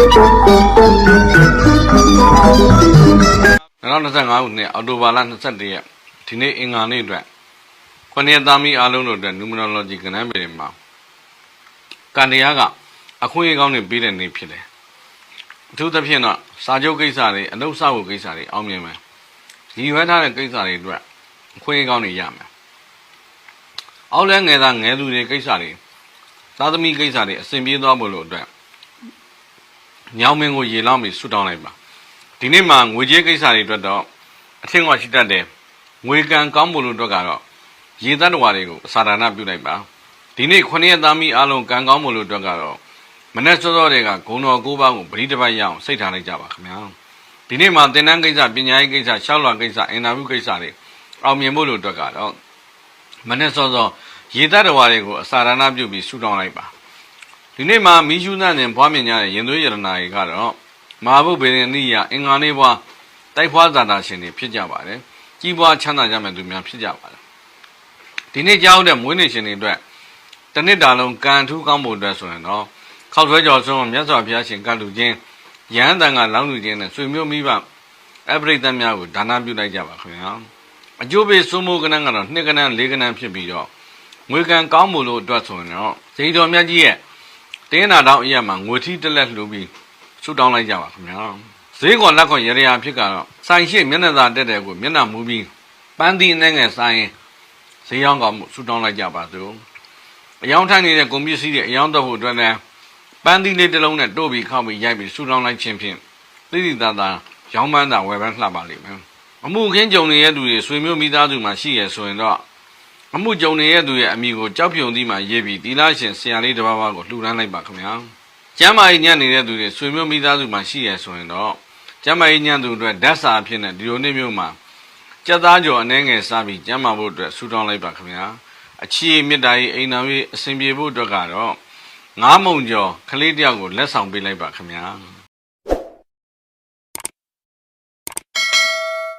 2025ခုနှစ်အောက်တိုဘာလ21ရက်ဒီနေ့အင်္ဂါနေ့အတွက်ခொနည်းသားမီအားလုံးတို့အတွက် numerology ကဏ္ဍပေတွေမှာကံတရားကအခွင့်အရေးကောင်းတွေပေးတဲ့နေ့ဖြစ်တယ်အထူးသဖြင့်တော့စာချုပ်ကိစ္စတွေအလုပ်ဆောက်ဖို့ကိစ္စတွေအောင်မြင်မယ်ဒီရွယ်ထားတဲ့ကိစ္စတွေအတွက်အခွင့်အရေးကောင်းတွေရမယ်အောက်လဲငယ်သားငယ်သူတွေကိစ္စတွေသာသမီကိစ္စတွေအဆင်ပြေသွားဖို့လို့အတွက် ညောင်မင်းကိုရေလောင်းပြီးဆူတောင်းလိုက်ပါဒီနေ့မှာငွေကြေးကိစ္စတွေအတွက်တော့အထင်ကရှိတတ်တယ်ငွေကံကောင်းဖို့လို့အတွက်ကတော့ရေသတ္တဝါတွေကိုအစာဒါနပြုလိုက်ပါဒီနေ့ခொနည်းသားမီးအလုံးကံကောင်းဖို့လို့အတွက်ကတော့မနေ့စောစောတွေကဂုံတော်၉ပါးကိုပရိသတ်ရအောင်စိတ်ထားလိုက်ကြပါခင်ဗျာဒီနေ့မှာသင်တန်းကိစ္စပညာရေးကိစ္စရှောက်လွှာကိစ္စအင်တာဗျူးကိစ္စတွေအောင်မြင်ဖို့လို့အတွက်ကတော့မနေ့စောစောရေသတ္တဝါတွေကိုအစာဒါနပြုပြီးဆူတောင်းလိုက်ပါ ဒီနေ့မှာမိရှုသန့်နဲ့ဘွားမြင်ကြတဲ့ရင်သွေးရတနာတွေကတော့မဟာဘုဗေဒနိယအင်္ဂါလေးဘွားတိုက်ဖွားဇာတာရှင်တွေဖြစ်ကြပါတယ်ကြီးပွားချမ်းသာကြမဲ့သူများဖြစ်ကြပါတယ်ဒီနေ့ကြောက်တဲ့မွေးနေ့ရှင်တွေအတွက်တစ်နှစ်တာလုံးကံထူးကောင်းဖို့အတွက်ဆိုရင်တော့ခောက်ဆွဲကြော်ဆုံးမြတ်စွာဘုရားရှင်ကတ်လူချင်းရဟန်းတန်ကလောင်းလူချင်းနဲ့ဆွေမျိုးမိဘအပရိသတ်များကိုဒါနပြုလိုက်ကြပါခင်ဗျာအကျိုးပေးစိုးမိုးကနန်းကတော့နှစ်ကနန်းလေးကနန်းဖြစ်ပြီးတော့ငွေကံကောင်းမှုလို့အတွက်ဆိုရင်တော့ဇိတော်မြတ်ကြီးရဲ့ တင်းနာတောင်းအရက်မှာငွေထီးတစ်လက်လှူပြီးဆူတောင်းလိုက်ကြပါခင်ဗျာဈေးကွန်လက်ခွန်ရရရာဖြစ်ကတော့ဆိုင်ရှိမျက်နှာသာတက်တယ်ကိုမျက်နှာမူပြီးပန်းသီးနဲ့ငယ်ဆိုင်ဈေးရောင်းကောင်းမှုဆူတောင်းလိုက်ကြပါစို့အယောင်ထိုင်နေတဲ့ကုန်ပစ္စည်းတွေအယောင်တော့ဖို့အတွက်လည်းပန်းသီးလေးတစ်လုံးနဲ့တို့ပြီးခောက်ပြီးရိုက်ပြီးဆူတောင်းလိုက်ခြင်းဖြင့်သိသိသာသာရောင်းပန်းသာဝယ်ပန်းလှပါလိမ့်မယ်အမှုခင်းကြုံနေတဲ့သူတွေဆွေမျိုးမိသားစုမှာရှိရဆိုရင်တော့ အမှုကြုံနေတဲ့သူရဲ့အမိကိုကြောက်ပြုံသီးမှရေးပြီးတီလာရှင်ဆရာလေးတစ်ပါးပါးကိုလှူဒန်းလိုက်ပါခင်ဗျာကျမ်းမာရေးညံ့နေတဲ့သူတွေဆွေမျိုးမိသားစုမှာရှိရဆိုရင်တော့ကျမ်းမာရေးညံ့သူအတွက်ဓာတ်စာအဖြစ်နဲ့ဒီလိုနေ့မျိုးမှာကြက်သားကြော်အနှဲငယ်စားပြီးကျမ်းမာဖို့အတွက်ဆူတောင်းလိုက်ပါခင်ဗျာအခြေမေတ္တာရေးအိမ်တော်ရေးအစဉ်ပြေဖို့အတွက်ကတော့ငားမုံကျော်ခလေးတယောက်ကိုလက်ဆောင်ပေးလိုက်ပါခင်ဗျာ